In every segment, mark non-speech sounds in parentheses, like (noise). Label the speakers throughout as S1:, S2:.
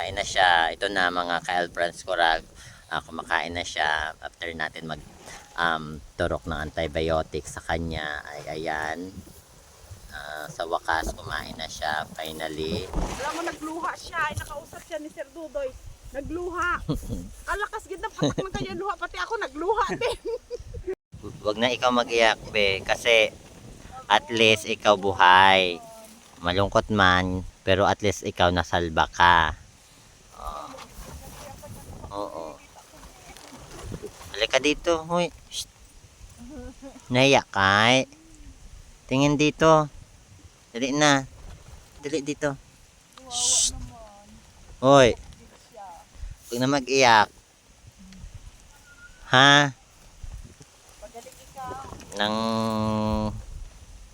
S1: Kain na siya. Ito na mga ka-Elbrans Coral. Ah, kumakain na siya. After natin mag um, turok ng antibiotic sa kanya. Ay ayan. Ah, sa wakas, kumain na siya. Finally.
S2: Alam mo, nagluha siya. Ay, nakausap siya ni Sir Dudoy. Nagluha. (laughs) Alakas gid na patak ng kanya luha. Pati ako nagluha din. (laughs)
S1: Huwag na ikaw mag-iyak, be. Kasi at least ikaw buhay. Malungkot man, pero at least ikaw nasalba ka. Oo. Oo. Halika dito. Hoy. Shh. Naiyak ka eh. Tingin dito. Dali na. Dali dito. Shh. Hoy. Huwag na mag-iyak. Ha? nang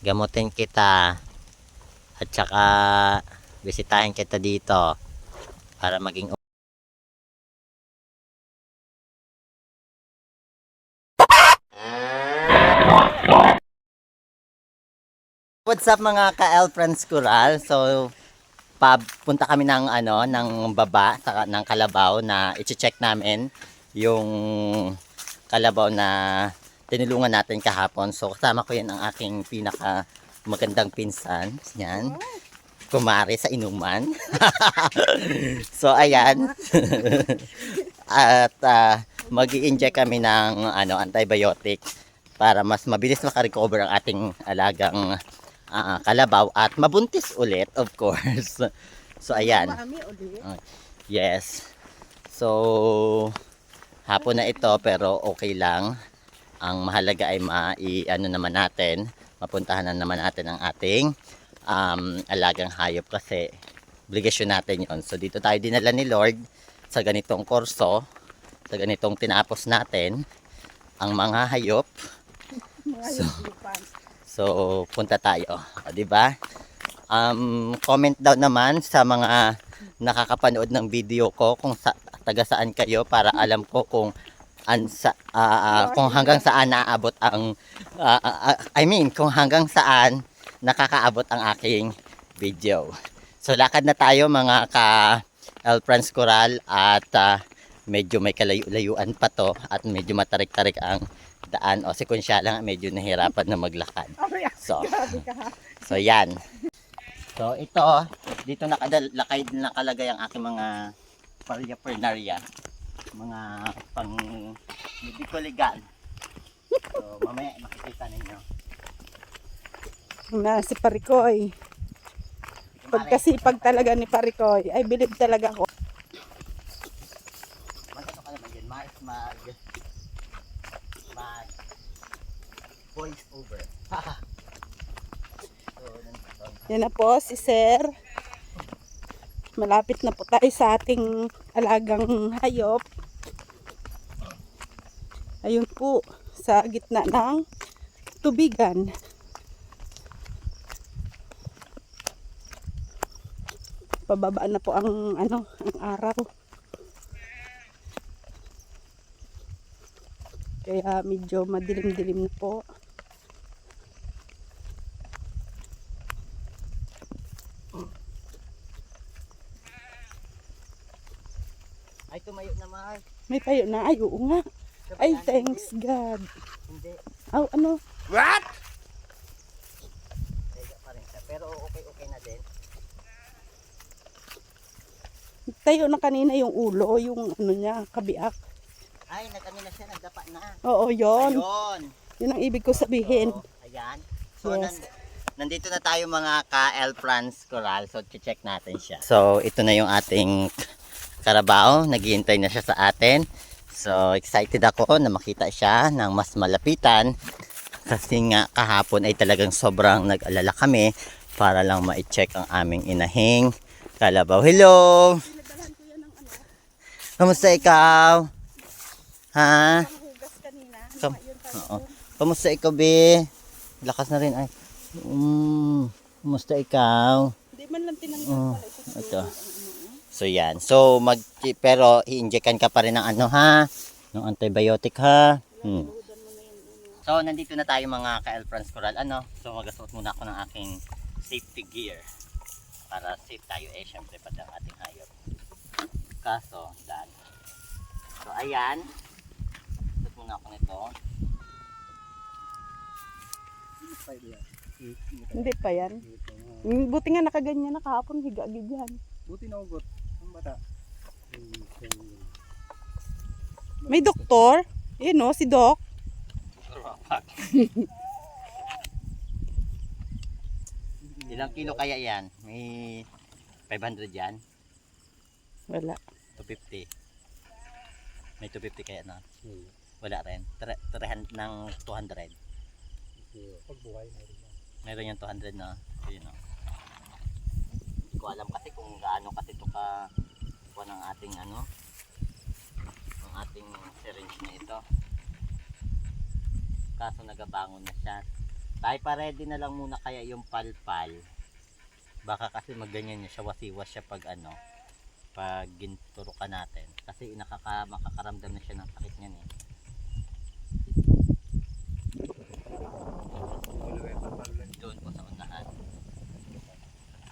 S1: gamutin kita at saka bisitahin kita dito para maging What's up mga ka-L Friends Coral? So, papunta kami ng ano, ng baba sa ng Kalabaw na i-check namin yung Kalabaw na tinulungan natin kahapon. So kasama ko yan ang aking pinaka magandang pinsan. Yan. Kumari sa inuman. (laughs) so ayan. (laughs) At uh, mag inject kami ng ano, antibiotic para mas mabilis makarecover ang ating alagang ah, kalabaw at mabuntis ulit of course. (laughs) So ayan.
S2: Ulit.
S1: Yes. So hapon na ito pero okay lang ang mahalaga ay mai ano naman natin mapuntahan na naman natin ang ating um, alagang hayop kasi obligasyon natin yon so dito tayo dinala ni Lord sa ganitong kurso sa ganitong tinapos natin ang mga hayop
S2: Mga
S1: So. So punta tayo o, di ba um, comment daw naman sa mga nakakapanood ng video ko kung sa, taga saan kayo para alam ko kung an sa ah, kung hanggang saan naaabot ang ah, ah, I mean kung hanggang saan nakakaabot ang aking video. So lakad na tayo mga ka El Franz Coral at ah, medyo may kalayo-layuan pa to at medyo matarik-tarik ang daan o sekwensya lang medyo nahirapan na maglakad. So, so yan. So ito, dito nakadalakay nakalagay ang aking mga paria pernaria. Mga pang medico legal. So mamaya makikita ninyo.
S2: Na si Parikoy. Pag kasi pag talaga ni Parikoy, ay bilib talaga ako.
S1: Mag ano ka naman yun, mag, mag, mag, voice over. so, nandito.
S2: Yan na po si Sir. Malapit na po tayo sa ating alagang hayop. Ayun po, sa gitna ng tubigan. Pababa na po ang ano, ang araw. Kaya medyo madilim-dilim na po.
S1: Naman.
S2: May tayo na. Ay, oo nga. Ay, thanks God.
S1: Hindi,
S2: Aw, ano?
S1: Tega pa rin siya. Pero okay, okay na din.
S2: Tayo na kanina yung ulo, yung ano niya, kabiak.
S1: Ay, na siya, nagdapa na.
S2: Oo, yon.
S1: Ayun.
S2: Yun ang ibig ko sabihin.
S1: So, ayan. So,
S2: Yes.
S1: nan- nandito na tayo mga ka-El France Coral. So, check natin siya. So, ito na yung ating karabao. Naghihintay na siya sa atin. So, excited ako na makita siya ng mas malapitan. Kasi nga kahapon ay talagang sobrang nag-alala kami para lang ma-check ang aming inahing kalabaw. Hello! Kamusta ikaw? Ha? Kam- Oo. Kamusta ikaw, be? Lakas na rin. Ay. Mm, kamusta ikaw?
S2: Hindi man lang tinanggal
S1: Oh,
S2: pala ito.
S1: So, yan. So, mag, pero, i-injectan ka pa rin ng ano, ha? Ng antibiotic, ha? Hmm. So, nandito na tayo mga ka-El France Coral. Ano? So, magasuot muna ako ng aking safety gear. Para safe tayo eh, syempre, pati ang ating hayop. Kaso, daan. So, ayan. Tapos muna ako nito.
S2: Hindi pa yan. Buti nga nakaganyan na kahapon, higa-agid yan.
S3: Buti na ugot. Bata.
S2: May doktor. Yun no, si Doc. (laughs)
S1: Ilang kilo kaya yan? May 500 yan?
S2: Wala.
S1: 250. May 250 kaya na? Wala rin. 300 ng 200.
S3: Pagbuhay na rin.
S1: Meron yung 200 na. Ayun o. Hindi ko alam kasi kung gaano kasi ito ka kuha ng ating ano ang ating syringe na ito. Kaso nagabangon na siya. Tayo pa ready na lang muna kaya yung palpal. Baka kasi magganyan niya siya wasiwas siya pag ano pag ginturukan natin. Kasi nakaka, makakaramdam na siya ng sakit niyan eh. Doon po sa unahan.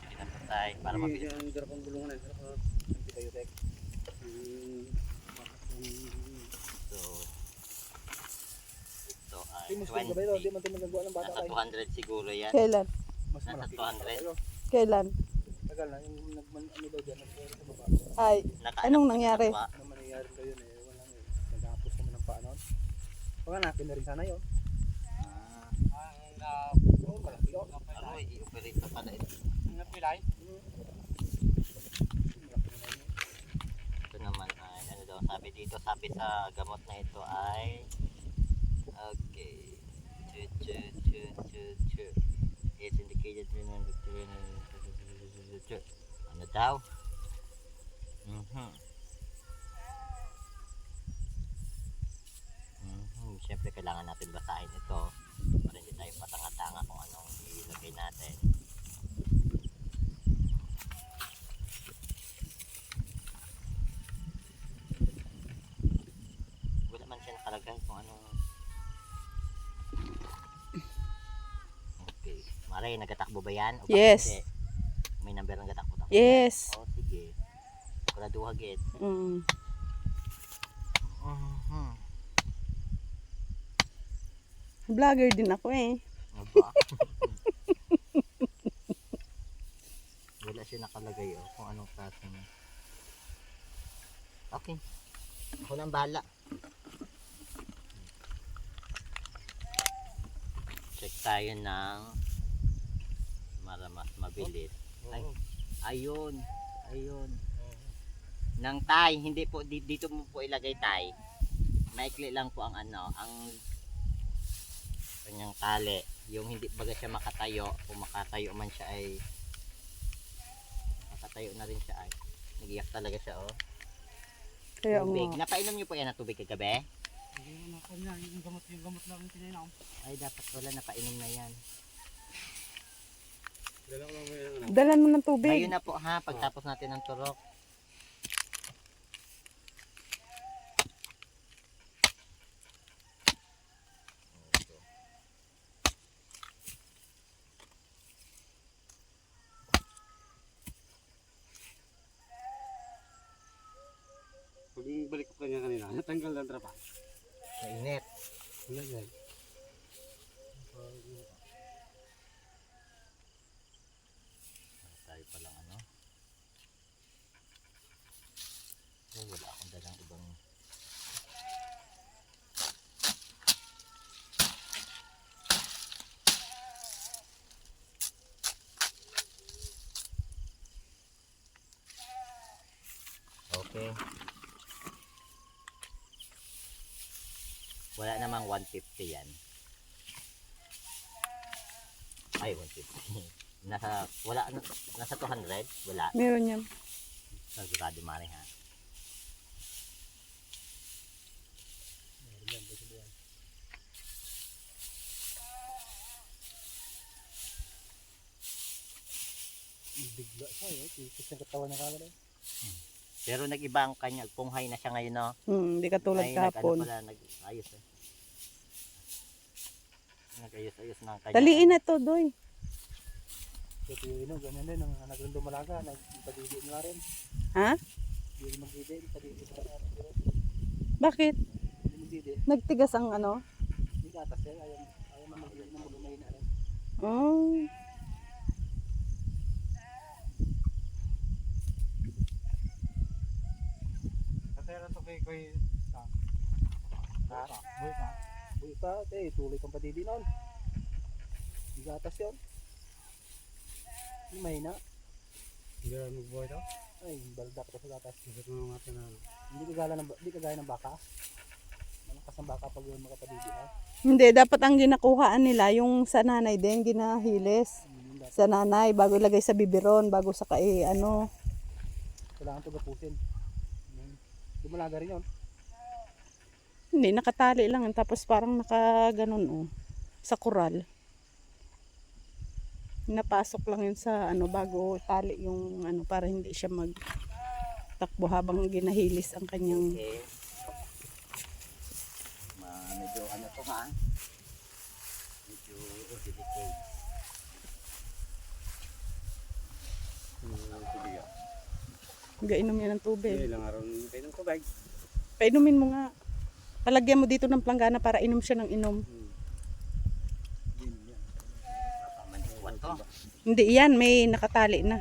S1: Sige na po tayo para mabilis.
S3: Ang darap ang bulungan na. Darap ang antibiotic.
S1: So, ito ay
S3: Hindi mo sila gabay daw. Hindi
S1: 20.
S3: man tayo magagawa ng bata
S1: Nasa
S3: tayo.
S1: 200 siguro yan.
S2: Kailan?
S3: Mas
S1: Nasa
S3: malaki.
S1: 200.
S3: Tayo.
S2: Kailan?
S3: Tagal na. Yung nagman ano daw dyan. Nagpero sa baba.
S2: Ay,
S1: Naka-
S2: Anong nangyari?
S1: nakwa.
S3: Ano mangyayari daw yun eh. Walang eh. Nagahapos naman ng paano. Panganapin na rin sana yun.
S1: Ah,
S3: Ang uh, malaki yun.
S1: ano, i-operate pa pala ito.
S3: Napilay?
S1: Ito naman ay, ano daw sabi dito, sabi sa gamot na ito ay, okay, chu chu chu chu chu. It's indicated in the bacterial, chu. Ano daw? Mhm. Mhm. Siyempre kailangan natin basahin ito para hindi tayo patanga-tanga kung anong ilagay natin. Wala man siya nakalagay kung anong... Mare, nagatakbo ba yan? O
S2: Yes.
S1: hindi? May number ng gatakbo takbo
S2: Yes.
S1: O sige. Sigurado hagit.
S2: mm,
S1: Mhm.
S2: vlogger din ako eh.
S1: Aba. (laughs) Wala siya nakalagay oh, kung anong klase niya. Okay. Ako nang bahala. Check tayo ng para mas mabilis. Ay, ayun. Ayun. Nang tay, hindi po di- dito mo po ilagay tay. Maikli lang po ang ano, ang kanyang tali. Yung hindi baga siya makatayo, kung makatayo man siya ay makatayo na rin siya ay. Nagiyak talaga siya oh.
S2: Kaya
S1: Tubig.
S2: nga.
S1: Napainom niyo po yan ng tubig kagabi?
S3: Hindi mo na kanya. Yung gamot, yung gamot lang yung pinainom.
S1: Ay dapat wala napainom na yan.
S3: Dala mo
S2: ng tubig.
S1: Ngayon na po ha, pagtapos natin ng turok.
S3: Pag balik ko kanya kanina, natanggal lang trapa.
S1: Mainit.
S3: Wala yan.
S1: Tayo pa lang ano. Oh, wala akong dalang ibang Okay. Wala namang 150 yan. Ay, 150. (laughs) nasa, wala, nasa 200? Wala.
S2: Meron yan.
S1: Sigurado mare ha.
S3: Bigla siya eh. Kikis ang katawan ng kala
S1: Pero nag-iba ang kanya, punghay na siya ngayon no.
S2: Hmm, hindi katulad
S1: Ay, nag-ano
S2: kahapon.
S1: pala, nag-ayos eh. Nag-ayos-ayos na ang kanya.
S2: Taliin na to, doy.
S3: Ito yung inog, ganyan din. Ang nagandong malaga, nagpadidi nga rin.
S2: Ha?
S3: Hindi magdidi. Padidi sa
S2: Bakit?
S3: Hindi magdidi.
S2: Nagtigas ang ano?
S3: Hindi gatas yan. Ayaw, ayaw na magdidi na magumay na rin.
S2: Oh.
S3: Katera to kay kay sa. Ha? Buhay pa. Pa. Eh, tuloy kang padidi nun. Hindi gatas yun. Hindi mahina.
S4: Hindi na magbuhay daw.
S3: Ay, baldak ko sa gatas.
S4: Kasi kung mga na
S3: Hindi kagaya ng, hindi kagaya ng baka. Malakas ang baka pag yun makapadidi na.
S2: Hindi, dapat ang ginakuhaan nila, yung sa nanay din,
S3: yung dapat.
S2: Sa nanay, bago ilagay sa biberon, bago sa kai, ano.
S3: Kailangan ito gapusin. Hindi mo laga rin yun.
S2: Hindi, nakatali lang. Tapos parang naka ganun, oh. Sa kural. Napasok lang yun sa ano, bago tali yung ano, para hindi siya mag takbo habang ginahilis ang kanyang
S1: Okay. Ma, medyo ano to ha? Medyo delicate.
S2: gainom niya ng tubig.
S4: ilang araw nung ng tubig.
S2: Painumin mo nga. Palagyan mo dito ng planggana para inom siya ng inom. Hindi yan, may nakatali na.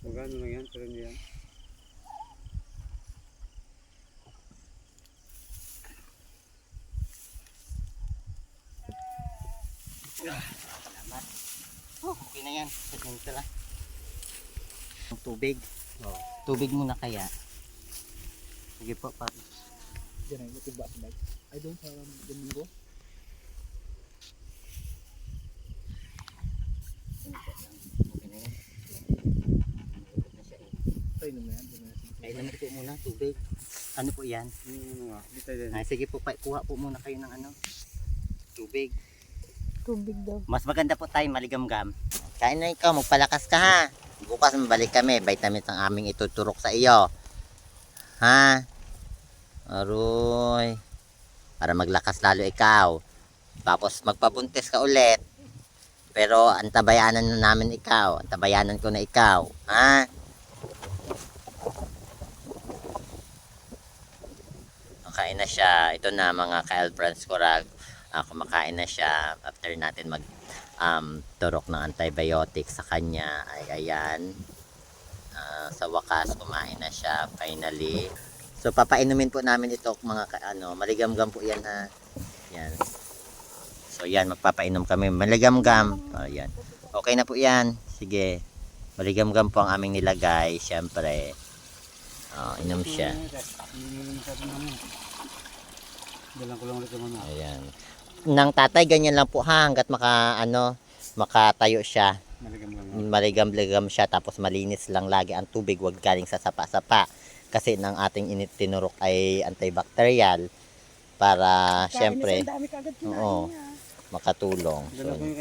S4: Magano lang yan, pero yan.
S1: Salamat. Oh, okay na yan. Sige sila. Ang tubig.
S4: Oo.
S1: Tubig muna kaya. Sige po, pa.
S3: Diyan ay matimba sa bike. Ay Domingo.
S1: Yan. Malapit na siya eh.
S3: Tayo naman yan.
S1: Ay, naman po muna, tubig. Ano po yan?
S4: Ano din.
S1: Ay, sige po, pa, kuha po muna kayo ng ano, tubig.
S2: Tubig daw.
S1: Mas maganda po tayo maligamgam. Kain na ikaw, magpalakas ka ha. Bukas mabalik kami, vitamins ang aming ituturok sa iyo. Ha? Aroy. Para maglakas lalo ikaw. Tapos magpabuntis ka ulit. Pero antabayanan na namin ikaw. Antabayanan ko na ikaw. Ha? Kain na siya. Ito na mga ka friends Ah, kumakain na siya. After natin mag um, turok ng antibiotic sa kanya ay ayan. Ah, sa wakas kumain na siya finally. So papainumin po namin ito mga ano maligamgam po yan ha. Yan. So yan magpapainom kami. Maligamgam. Oh, yan. Okay na po yan. Sige. Maligamgam po ang aming nilagay syempre. Oh, inom siya.
S4: Dalang ko lang ulit yung
S1: ayan ng tatay ganyan lang po ha hanggat maka ano makatayo siya maligam-ligam siya tapos malinis lang lagi ang tubig wag galing sa sapa-sapa kasi ng ating init tinurok ay antibacterial para syempre
S2: dami kagad
S1: oo makatulong so,
S4: Dala ko yung,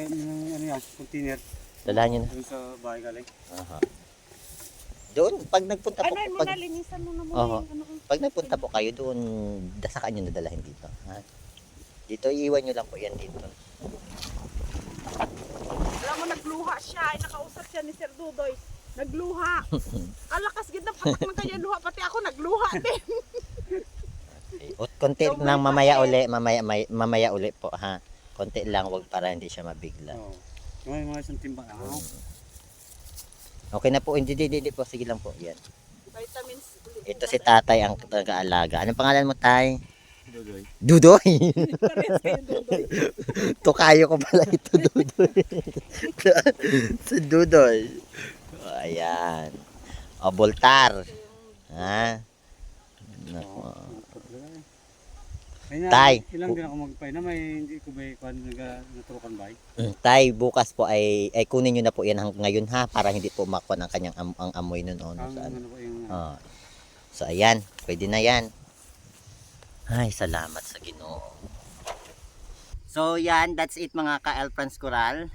S4: ano yan, container.
S1: dalahan nyo na
S4: Doon sa bahay galing.
S1: Aha. doon pag nagpunta po
S2: Ano mo
S1: pag,
S2: na, linisan mo na mo
S1: Oo.
S2: yung ano.
S1: pag nagpunta po kayo doon dasakan nyo na dalahin dito ha? Dito iwan nyo lang po yan dito
S2: Alam mo, nagluha siya. Ay, nakausap siya ni Sir Dudoy. Nagluha. (laughs) Alakas gid na patak ng kanya luha. Pati ako nagluha din. (laughs)
S1: Okay. Konti
S2: So,
S1: lang
S2: may
S1: mamaya uli mamaya, may, mamaya uli po ha konti lang wag para hindi siya mabigla
S4: Oo. Yung mga isang timba. Ah,
S1: Okay na po, hindi, hindi, hindi po. Sige lang po. Yan.
S2: Vitamins.
S1: Ito si tatay ang nag-aalaga. Anong pangalan mo, tay? Dudoy.
S2: Dudoy.
S1: Tukayo (laughs) ko pala ito, Dudoy. (laughs) si Dudoy. Ayan. O, Boltar. Ha? Nako.
S4: Ay, na,
S1: Tay.
S4: Ilang din ako magpay na may hindi ko ba kung nag naturukan ba?
S1: Mm, Tay, bukas po ay, ay kunin nyo na po yan hang, ngayon ha para hindi po makuha ang kanyang am, ang amoy. Oh,
S4: Ang
S1: saan.
S4: ano po yung
S1: Oh. So, ayan. Pwede na yan. Ay, salamat sa ginoo. So, yan. That's it mga ka-El Friends Coral.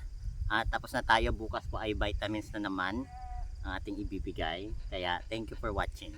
S1: Ah, tapos na tayo. Bukas po ay vitamins na naman ang ating ibibigay. Kaya, thank you for watching.